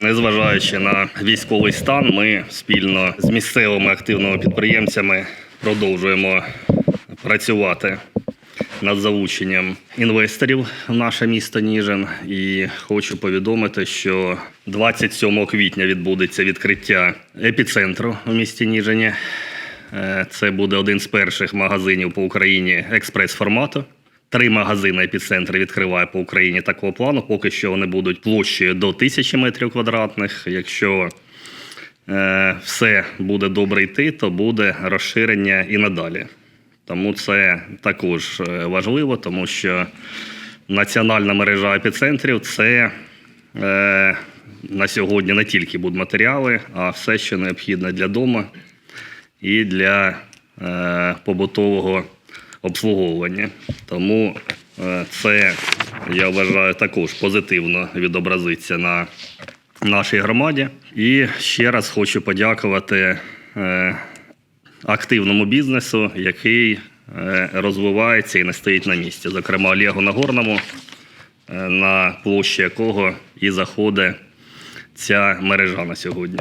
Незважаючи на військовий стан, ми спільно з місцевими активними підприємцями продовжуємо працювати над залученням інвесторів в наше місто Ніжин. І хочу повідомити, що 27 квітня відбудеться відкриття епіцентру в місті Ніжині. Е, Це буде один з перших магазинів по Україні експрес-формату. Три магазини епіцентр відкриває по Україні такого плану. Поки що вони будуть площею до тисячі метрів квадратних. Якщо е, все буде добре йти, то буде розширення і надалі. Тому це також е, важливо, тому що національна мережа епіцентрів це е, на сьогодні не тільки будматеріали, а все, що необхідне для дому і для е, побутового обслуговування. Тому е, це, я вважаю, також позитивно відобразиться на нашій громаді. І ще раз хочу подякувати е, активному бізнесу, який е, розвивається і не стоїть на місці. Зокрема, Олегу Нагорному, на площі якого і заходить ця мережа на сьогодні.